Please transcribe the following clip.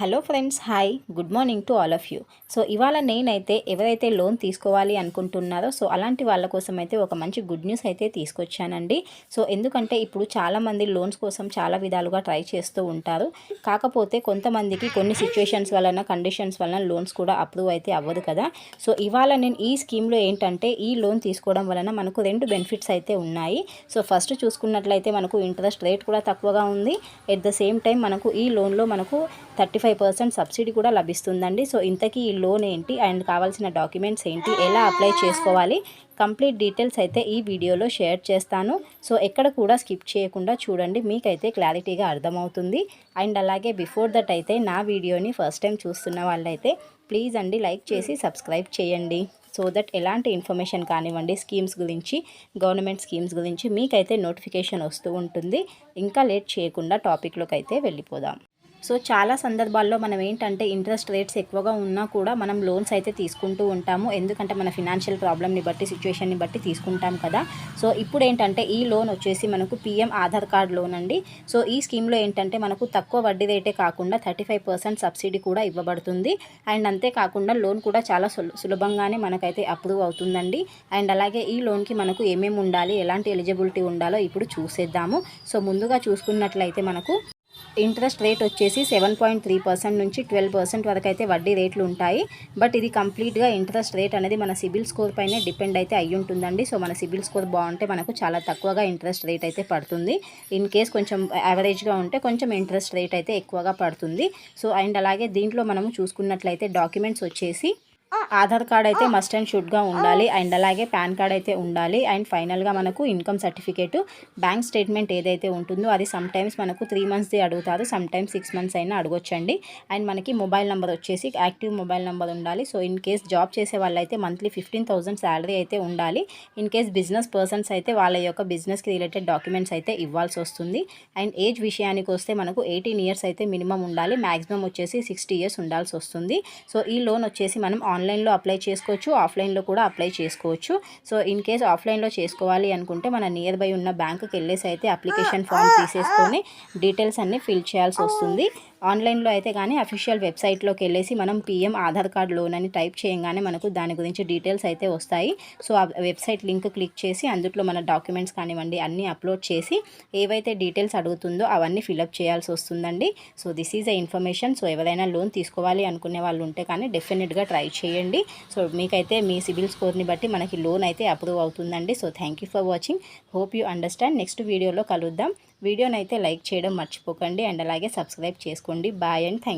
Hello friends hi. Good morning to all of you. So ఇవాళ నేనైతే ఎవరైతే loan తీసుకోవాలి అనుకుంటున్నారో సో అలాంటి వాళ్ళ కోసం అయితే ఒక మంచి గుడ్ న్యూస్ అయితే తీసుకొచ్చానండి. సో ఎందుకంటే ఇప్పుడు చాలామంది లోన్స్ కోసం చాలా విధాలుగా ట్రై చేస్తూ ఉంటారు. కాకపోతే కొంతమందికి కొన్ని సిచ్యువేషన్స్ వలన కండిషన్స్ వలన లోన్స్ కూడా అప్రూవ్ అయితే అవ్వదు కదా. సో ఇవాళ నేను ఈ స్కీమ్లో ఏంటంటే ఈ లోన్ తీసుకోవడం వలన మనకు రెండు బెనిఫిట్స్ అయితే ఉన్నాయి. సో ఫస్ట్ చూసుకున్నట్లయితే మనకు ఇంట్రెస్ట్ రేట్ కూడా తక్కువగా ఉంది. ఎట్ ద సేమ్ టైం మనకు ఈ లోన్లో మనకు థర్టీ ఫైవ్ పర్సెంట్ సబ్సిడీ కూడా లభిస్తుందండి. సో ఇంతకీ ఈ లోన్ ఏంటి? అండ్ కావాల్సిన డాక్యుమెంట్స్ ఏంటి? ఎలా అప్లై చేసుకోవాలి? కంప్లీట్ డీటెయిల్స్ అయితే ఈ వీడియోలో షేర్ చేస్తాను. సో ఎక్కడ కూడా స్కిప్ చేయకుండా చూడండి. మీకైతే క్లారిటీగా అర్థమవుతుంది. అండ్ అలాగే బిఫోర్ దట్ అయితే నా వీడియోని ఫస్ట్ టైం చూస్తున్న వాళ్ళైతే ప్లీజ్ అండి లైక్ చేసి సబ్స్క్రైబ్ చేయండి. సో దట్ ఎలాంటి ఇన్ఫర్మేషన్ కానివ్వండి స్కీమ్స్ గురించి గవర్నమెంట్ స్కీమ్స్ గురించి మీకైతే నోటిఫికేషన్ వస్తూ ఉంటుంది. ఇంకా లేట్ చేయకుండా టాపిక్లోకి అయితే వెళ్ళిపోదాం. సో చాలా సందర్భాల్లో మనం ఏంటంటే ఇంట్రెస్ట్ రేట్స్ ఎక్కువగా ఉన్నా కూడా మనం లోన్స్ అయితే తీసుకుంటూ ఉంటాము. ఎందుకంటే మన ఫినాన్షియల్ ప్రాబ్లమ్ని బట్టి సిచ్యువేషన్ని బట్టి తీసుకుంటాం కదా. సో ఇప్పుడు ఏంటంటే ఈ లోన్ వచ్చేసి మనకు పిఎం ఆధార్ కార్డ్ లోన్ అండి. సో ఈ స్కీమ్లో ఏంటంటే మనకు తక్కువ వడ్డీ రేటే కాకుండా థర్టీ ఫైవ్ పర్సెంట్ సబ్సిడీ కూడా ఇవ్వబడుతుంది. అండ్ అంతేకాకుండా లోన్ కూడా చాలా సులభంగానే మనకైతే అప్రూవ్ అవుతుందండి. అండ్ అలాగే ఈ లోన్కి మనకు ఏమేమి ఉండాలి ఎలాంటి ఎలిజిబిలిటీ ఉండాలో ఇప్పుడు చూసేద్దాము. సో ముందుగా చూసుకున్నట్లయితే మనకు ఇంట్రెస్ట్ రేట్ వచ్చేసి సెవెన్ పాయింట్ త్రీ పర్సెంట్ నుంచి ట్వెల్వ్ పర్సెంట్ వరకు అయితే వడ్డీ రేట్లు ఉంటాయి. బట్ ఇది కంప్లీట్గా ఇంట్రెస్ట్ రేట్ అనేది మన సిబిల్ స్కోర్ పైనే డిపెండ్ అయితే అయ్యి ఉంటుందండి. సో మన సిబిల్ స్కోర్ బాగుంటే మనకు చాలా తక్కువగా ఇంట్రెస్ట్ రేట్ అయితే పడుతుంది. ఇన్ కేస్ కొంచెం యావరేజ్గా ఉంటే కొంచెం ఇంట్రెస్ట్ రేట్ అయితే ఎక్కువగా పడుతుంది. సో అండ్ అలాగే దీంట్లో మనము చూసుకున్నట్లయితే డాక్యుమెంట్స్ వచ్చేసి ఆధార్ కార్డ్ అయితే మస్ట్ అండ్ షుడ్గా ఉండాలి. అండ్ అలాగే పాన్ కార్డ్ అయితే ఉండాలి. అండ్ ఫైనల్గా మనకు ఇన్కమ్ సర్టిఫికేట్. బ్యాంక్ స్టేట్మెంట్ ఏదైతే ఉంటుందో అది సమ్ టైమ్స్ మనకు త్రీ మంత్స్ది అడుగుతారు. సమ్ టైమ్స్ సిక్స్ మంత్స్ అయినా అడగొచ్చండి. అండ్ మనకి మొబైల్ నెంబర్ వచ్చేసి యాక్టివ్ మొబైల్ నెంబర్ ఉండాలి. సో ఇన్ కేస్ జాబ్ చేసే వాళ్ళైతే మంత్లీ ఫిఫ్టీన్ థౌసండ్ శాలరీ అయితే ఉండాలి. ఇన్ కేస్ బిజినెస్ పర్సన్స్ అయితే వాళ్ళ యొక్క బిజినెస్కి రిలేటెడ్ డాక్యుమెంట్స్ అయితే ఇవ్వాల్సి వస్తుంది. అండ్ ఏజ్ విషయానికి వస్తే మనకు ఎయిటీన్ ఇయర్స్ అయితే మినిమం ఉండాలి. మ్యాక్సిమం వచ్చేసి సిక్స్టీ ఇయర్స్ ఉండాల్సి వస్తుంది. సో ఈ లోన్ వచ్చేసి మనం ఆన్లైన్లో అప్లై చేసుకోవచ్చు ఆఫ్లైన్లో కూడా అప్లై చేసుకోవచ్చు. సో ఇన్ కేస్ ఆఫ్లైన్లో చేసుకోవాలి అనుకుంటే మన నియర్ బై ఉన్న బ్యాంకుకి వెళ్ళేసి అయితే అప్లికేషన్ ఫామ్ తీసేసుకొని డీటెయిల్స్ అన్నీ ఫిల్ చేయాల్సి వస్తుంది. ఆన్లైన్లో అయితే కానీ అఫీషియల్ వెబ్సైట్లోకి వెళ్ళేసి మనం పిఎం ఆధార్ కార్డ్ లోన్ అని టైప్ చేయగానే మనకు దాని గురించి డీటెయిల్స్ అయితే వస్తాయి. సో ఆ వెబ్సైట్ లింక్ క్లిక్ చేసి అందులో మన డాక్యుమెంట్స్ కానివ్వండి అన్నీ అప్లోడ్ చేసి ఏవైతే డీటెయిల్స్ అడుగుతుందో అవన్నీ ఫిలప్ చేయాల్సి వస్తుందండి. So this is a information. So ఎవరైనా లోన్ తీసుకోవాలి అనుకునే వాళ్ళు ఉంటే కానీ డెఫినెట్గా ట్రై చేయండి. సో మీకైతే మీ సిబిల్ స్కోర్ని బట్టి మనకి లోన్ అయితే అప్రూవ్ అవుతుందండి. So thank for watching. Hope you understand. Next వీడియోలో కలుద్దాం. వీడియోనైతే లైక్ చేయడం మర్చిపోకండి అండ్ అలాగే సబ్స్క్రైబ్ చేసుకోండి. Bye and thank